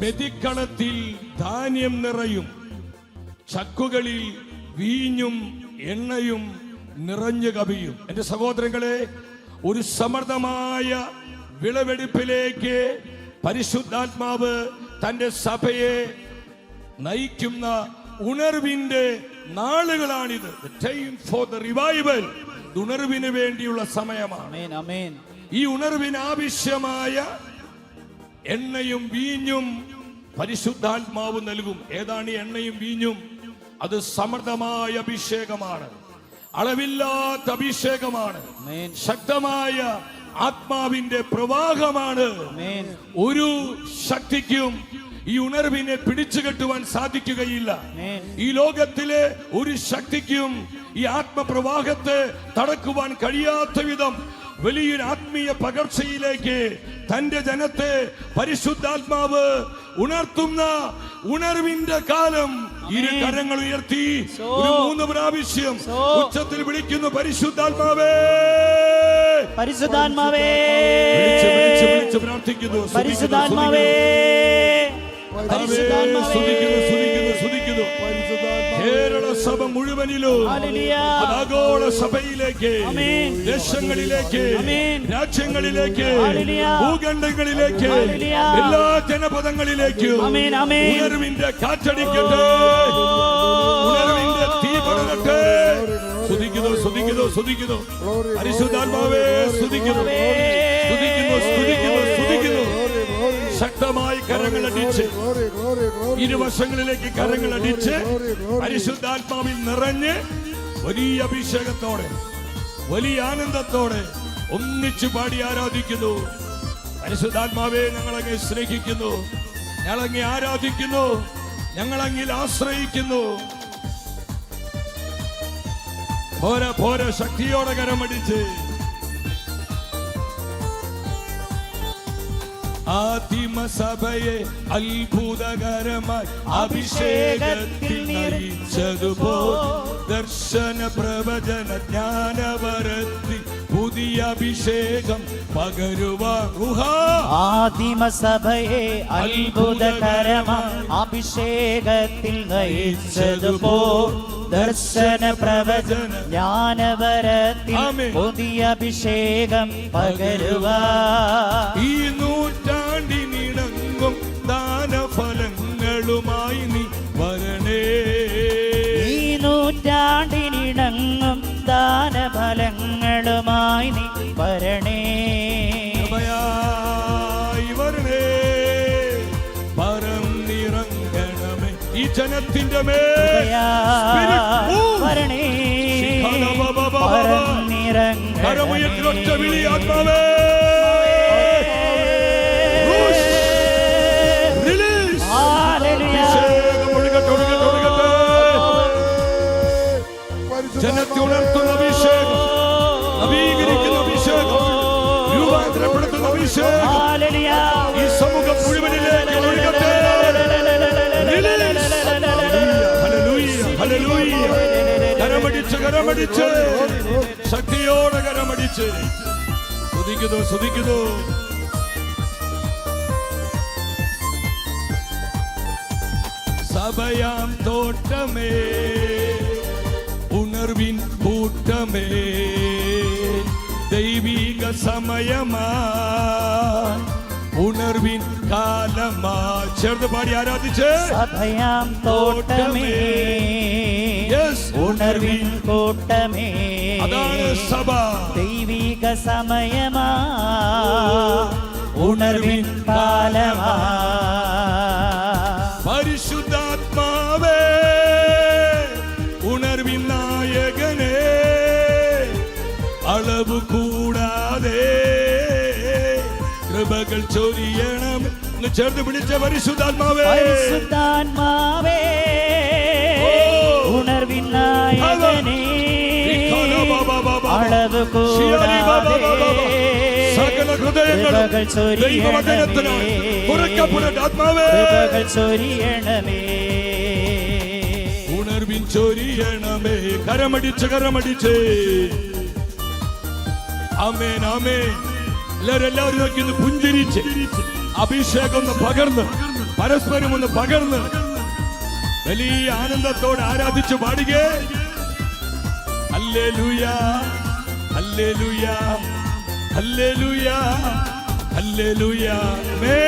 മെതിക്കളത്തിൽ ധാന്യം നിറയും. ചക്കുകളിൽ വീഞ്ഞും എണ്ണയും നിറഞ്ഞു കവിയും. എന്റെ സഹോദരങ്ങളെ ഒരു സമൃദ്ധമായ വിളവെടുപ്പിലേക്ക് പരിശുദ്ധാത്മാവ് തന്റെ സഭയെ നയിക്കുന്ന ഉണർവിന്റെ നാളുകളാണിത്. ടൈം ഫോർ ദ റിവൈവൽ ഉണർവിന് വേണ്ടിയുള്ള സമയമാണ്. ഈ ഉണർവിന് ആവശ്യമായ എണ്ണയും വീഞ്ഞും പരിശുദ്ധാത്മാവ് നൽകും. ഏതാണ് ഈ എണ്ണയും വീഞ്ഞും? അത് സമൃദ്ധമായ അഭിഷേകമാണ്. അളവില്ലാത്ത അഭിഷേകമാണ്. ശക്തമായ ആത്മാവിന്റെ പ്രവാഹമാണ്. ഒരു ശക്തിക്കും ഈ ഉണർവിനെ പിടിച്ചു കെട്ടുവാൻ സാധിക്കുകയില്ല. ഈ ലോകത്തിലെ ഒരു ശക്തിക്കും ഈ ആത്മപ്രവാഹത്തെ തടക്കുവാൻ കഴിയാത്ത വിധം വലിയൊരു ആത്മീയ പകർച്ചയിലേക്ക് തന്റെ ജനത്തെ പരിശുദ്ധാത്മാവ് ഉണർത്തുന്ന ഉണർവിന്റെ കാലം ഇരു കരങ്ങൾ ഉയർത്തി. ഒരു മൂന്ന് പ്രാവശ്യം ഉച്ചത്തിൽ വിളിക്കുന്നു പരിശുദ്ധാത്മാവേ! പരിശുദ്ധാത്മാവേ! പ്രാർത്ഥിക്കുന്നു പരിശുദ്ധാത്മാവേ! പരിശുദ്ധാത്മാവേ! സ്തുതിക്കുന്നു. കേരള സഭ മുഴുവനിലും. ആഗോള സഭയിലേക്ക്. ദേശങ്ങളിലേക്ക്. രാജ്യങ്ങളിലേക്ക്. ഭൂഖണ്ഡങ്ങളിലേക്ക്. എല്ലാ ജനപദങ്ങളിലേക്കും. ഉണർവിന്റെ കാറ്റടിക്കട്ടെ ഉണർവിന്റെ തീ പടരട്ടെ സ്തുതിക്കുന്നു സ്തുതിക്കുന്നു സ്തുതിക്കുന്നു പരിശുദ്ധാത്മാവേ സ്തുതിക്കുന്നു സ്തുതിക്കുന്നു സ്തുതിക്കുന്നു സ്തുതിക്കുന്നു കരങ്ങൾ അടിച്ച് ഇരുവശങ്ങളിലേക്ക് കരങ്ങൾ അടിച്ച് പരിശുദ്ധാത്മാവിൽ നിറഞ്ഞ് വലിയ അഭിഷേകത്തോടെ വലിയ ആനന്ദത്തോടെ ഒന്നിച്ചു പാടി ആരാധിക്കുന്നു. പരിശുദ്ധാത്മാവെ ഞങ്ങളങ്ങെ സ്നേഹിക്കുന്നു. ഞങ്ങളങ്ങെ ആരാധിക്കുന്നു. ഞങ്ങളങ്ങിൽ ആശ്രയിക്കുന്നു. പോര പോര ശക്തിയോടെ കരമടിച്ച്. ആദിമസഭയെ അത്ഭുതകരമായി അഭിഷേകത്തിൽ നയിച്ചതുപോ ദർശന പ്രവചന ജ്ഞാനവരത്തി പുതിയ അഭിഷേകം പകരുവാൻ. ആദിമ സഭയെ അത്ഭുതകരമായി അഭിഷേകത്തിൽ നയിച്ചതുപോ ദർശന പ്രവചന ജ്ഞാനവരത്തിൽ ആമേൻ. പുതിയ അഭിഷേകം പകരുവാ ഈ നൂറ്റാണ്ടിനിണങ്ങും ദാനഫലങ്ങളുമായി നീ വരണേ. വരണേ. പറന്നിറങ്ങണമേ ഈ ജനത്തിന്റെ. വരണേ. കരമുയർത്തിനൊറ്റ ജനത്തെ ഉണർത്തുന്ന അഭിഷേകം. നവീകരിക്കുന്ന അഭിഷേകം. രൂപാന്തരപ്പെടുത്തുന്ന അഭിഷേകം. ഈ സമൂഹം മുഴുവനിലേക്ക് ഒഴുകട്ടെ. കരമടിച്ച് കരമടിച്ച്. ശക്തിയോടെ കരമടിച്ച്. സ്തുതിക്കുന്നു സ്തുതിക്കുന്നു. സഭയാം തോട്ടമേ. ഉണർവിൻ കൂട്ടമേ. ദൈവിക സമയമാ. ഉണർവിൻ കാലമാ. ചേർന്ന് പാടി ആരാധിച്ച്. സഭയാം തോട്ടമേ. ഉണർവിൻ കൂട്ടമേ. അതാണ് സഭ. ദൈവിക സമയമാ. ഉണർവിൻ കാലമാ. ചൊരിയണം വിളിച്ച പരിശുദ്ധാത്മാവേ. പരിശുദ്ധാത്മാവേ ഉണർവിൻ നായകനേ അളവ് കൂടാതെ സകല ഹൃദയങ്ങളും ചൊരിയണമേ. ആത്മാവേ ഉണർവിൻ ചൊരിയണമേ. കരമടിച്ച് കരമടിച്ച്. അമേൻ അമേൻ എല്ലാവരും എല്ലാവരും നോക്കി ഒന്ന് പുഞ്ചിരിച്ച്. അഭിഷേകം ഒന്ന് പകർന്ന് പരസ്പരം ഒന്ന് പകർന്ന്. വലിയ ആനന്ദത്തോടെ ആരാധിച്ചു പാടുക. അല്ലേ ലൂയ അല്ലേ ലൂയ അല്ലേ ലൂയ അല്ലേ ലൂയ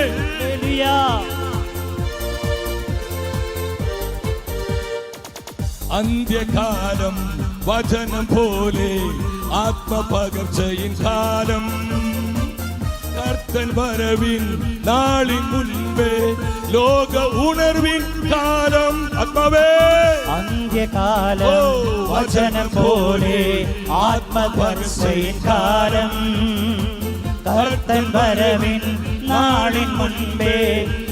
ഹല്ലേലൂയ. അന്ത്യകാലം വചനം പോലെ ആത്മപകർച്ചയിൻ കാലം. കർത്തൻ വരവിൻ നാളിൻ മുൻപേ ലോക ഉണർവിൻ കാലം ആത്മാവേ അന്ത്യകാലം ഓ, വചനം പോലെ ആത്മപർശയിൻ കാലം കർത്തൻ വരവിൻ നാളിൻ മുൻപേ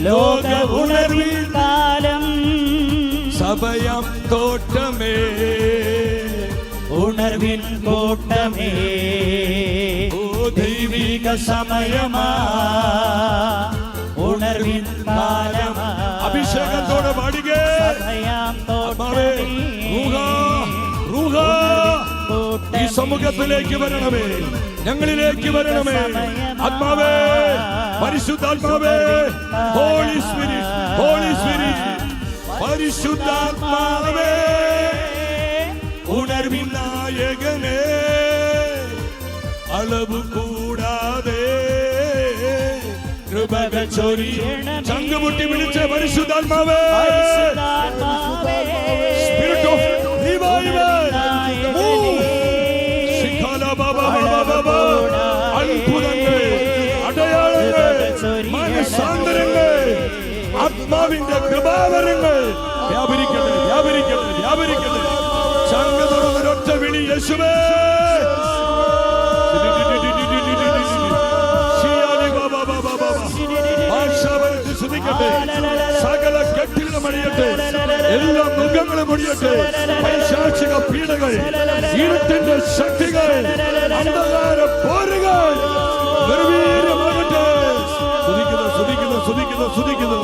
ലോക ഉണർവിൻ കാലം സഭയം തോട്ടമേ ഉണർവിൻ കൂട്ടമേ ഓ ദൈവിക സമയമാ ഉണർവിൻ കാലമാ അഭിഷേകത്തോടെ പാടുക ഈ സമൂഹത്തിലേക്ക് വരണമേ. ഞങ്ങളിലേക്ക് വരണമേ. ആത്മാവേ പരിശുദ്ധാത്മാവേ ഹോളി സ്പിരിറ്റ് ഹോളി സ്പിരിറ്റ് പരിശുദ്ധാത്മാവേ. ഉണർവിൻ നായകനേ അളവ് കൂടാതെ കൃപകൾ ചങ്കുമുട്ടി വിളിച്ച പരിശുദ്ധാത്മാവേ. ബാബ ബാബ. അത്ഭുതങ്ങൾ അടയാളങ്ങൾ മനസാന്തരങ്ങൾ ആത്മാവിന്റെ കൃപാവരങ്ങൾ. വ്യാപരിക്കട്ടെ വ്യാപരിക്കട്ടെ വ്യാപരിക്കട്ടെ. ചങ്ക തുറന്നൊരൊറ്റ വിളി യേശുവേ. എല്ലാ മൃഗങ്ങളും ഒടിയട്ടെ പൈശാചിക പീഡകൾ ഇരുട്ടിന്റെ ശക്തികൾ അന്ധകാര പോരുകൾ. നിർവീര്യമാകട്ടെ സ്തുതിക്കുന്നു സ്തുതിക്കുന്നു സ്തുതിക്കുന്നു സ്തുതിക്കുന്നു.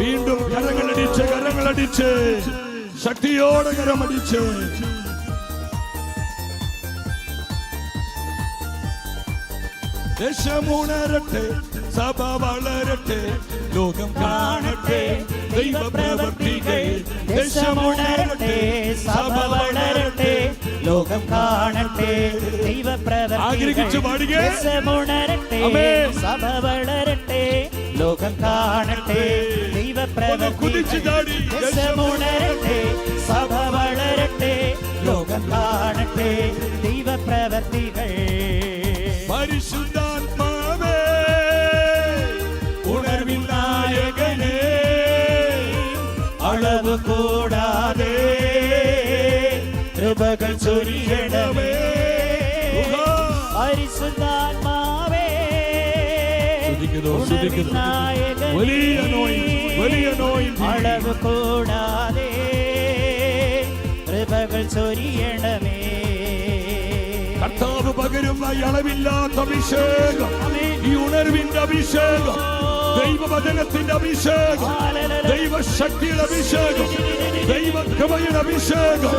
വീണ്ടും കരങ്ങളടിച്ച് കരങ്ങളടിച്ച് ശക്തിയോടെ കരമടിച്ച്. ദേശമുണരട്ടെ സഭ വളരട്ടെ ലോകം കാണട്ടെ ദൈവപ്രവർത്തികൾ ദശമുണരട്ടെ സഭ വളരട്ടെ ലോകം കാണട്ടെ ദൈവ ആമേൻ. സഭ വളരട്ടെ ലോകം കാണട്ടെ ദൈവ. ദൈവപ്രവർത്തിണരട്ടെ സഭ വളരട്ടെ ലോകം കാണട്ടെ ദൈവപ്രവർത്തികൾ പരിശുദ്ധാത്മാവേ വലിയ നോയി വലിയ നോയി അളവ് കൂടാതെ കൃപകൾ ചൊരിയണമേ. കർത്താവ് പകരുന്ന അളവില്ലാത്ത അഭിഷേകം ഈ ഉണർവിന്റെ അഭിഷേകം ദൈവവചനത്തിന്റെ അഭിഷേകം ദൈവശക്തിയുടെ അഭിഷേകം ദൈവകൃപയുടെ അഭിഷേകം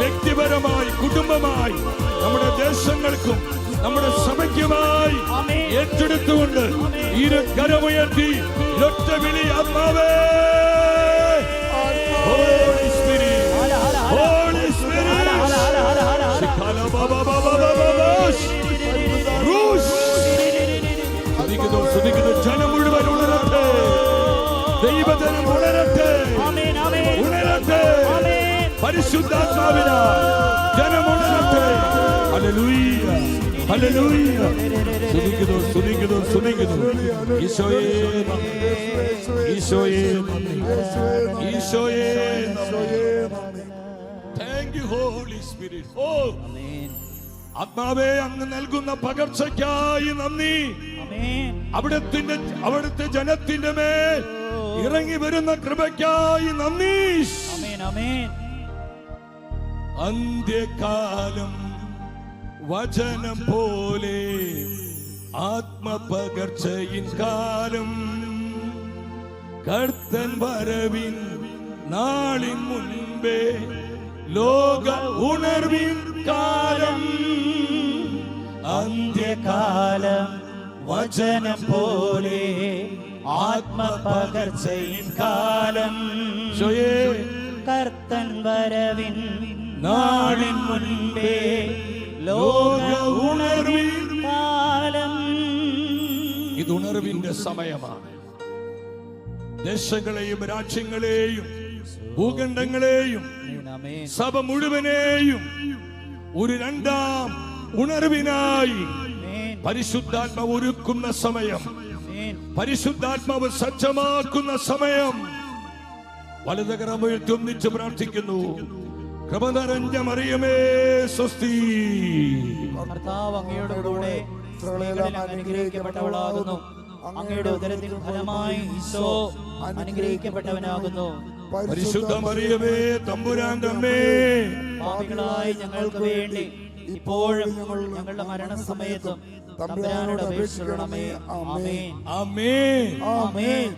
വ്യക്തിപരമായി കുടുംബമായി നമ്മുടെ ദേശങ്ങൾക്കും നമ്മുടെ സഭയ്ക്കുമായി ഏറ്റെടുത്തുകൊണ്ട് ഇരു കരമുയർത്തി ഒറ്റ വിളി ആത്മാവേ. ജനം മുഴുവൻ ഉണരട്ടെ. ദൈവജനം ഉണരട്ടെ. ഉണരട്ടെ. പരിശുദ്ധാത്മാവിന ജനം ഉണരട്ടെ. ഹല്ലേലൂയ സ്തുതിക്കുന്നു സ്തുതിക്കുന്നു സ്തുതിക്കുന്നു ഈശോയെ. ഈശോയെ. ഈശോയെ താങ്ക് യു ഹോളി സ്പിരിറ്റ് ഓ ആമേൻ, ആത്മാവേ അങ്ങ് നൽകുന്ന പകർച്ചയ്ക്കായി നന്ദി. അവിടത്തിന്റെ അവിടുത്തെ ജനത്തിന്റെ മേൽ ഇറങ്ങി വരുന്ന കൃപയ്ക്കായി നന്ദി. അന്ത്യകാലം വചനം പോലെ ആത്മപകർച്ചയിൻ കാലം കർത്തൻ വരവിൻ നാളിൻ മുൻപേ ലോക ഉണർവിൻ കാലം. അന്ത്യകാലം വചനം പോലെ ആത്മപകർച്ചയിൻ കാലം. കർത്തൻ വരവിൻ നാളിൻ മുൻപേ ലോക ഉണർവിൻ കാലം ഇത് ഉണർവിന്റെ സമയമാണ്. ദേശങ്ങളെയും രാജ്യങ്ങളെയും ഭൂഖണ്ഡങ്ങളെയും സഭ മുഴുവനെയും ഒരു രണ്ടാം ഉണർവിനായി പരിശുദ്ധാത്മാവ് ഒരുക്കുന്ന സമയം. പരിശുദ്ധാത്മാവ് സജ്ജമാക്കുന്ന സമയം. വലതുകരമയിൽ ഒന്നിച്ച് പ്രാർത്ഥിക്കുന്നു. കൃപ നിറഞ്ഞ മറിയമേ സ്വസ്തി. കർത്താവ് അങ്ങയുടെ കൂടെ സ്ത്രീകളിൽ അനുഗ്രഹിക്കപ്പെട്ടവളാകുന്നു. അങ്ങയുടെ ഉദരത്തിൽ ഫലമായി ഈശോ അനുഗ്രഹിക്കപ്പെട്ടവനാകുന്നു. പരിശുദ്ധ മറിയമേ തമ്പുരാന്റെ അമ്മേ. പാപികളായി ഞങ്ങൾക്ക് വേണ്ടി ഇപ്പോഴും ഞങ്ങളുടെ മരണസമയത്തും തമ്പുരാനോട് അപേക്ഷിക്കണമേ. ആമേ ആമേ ആമേൻ.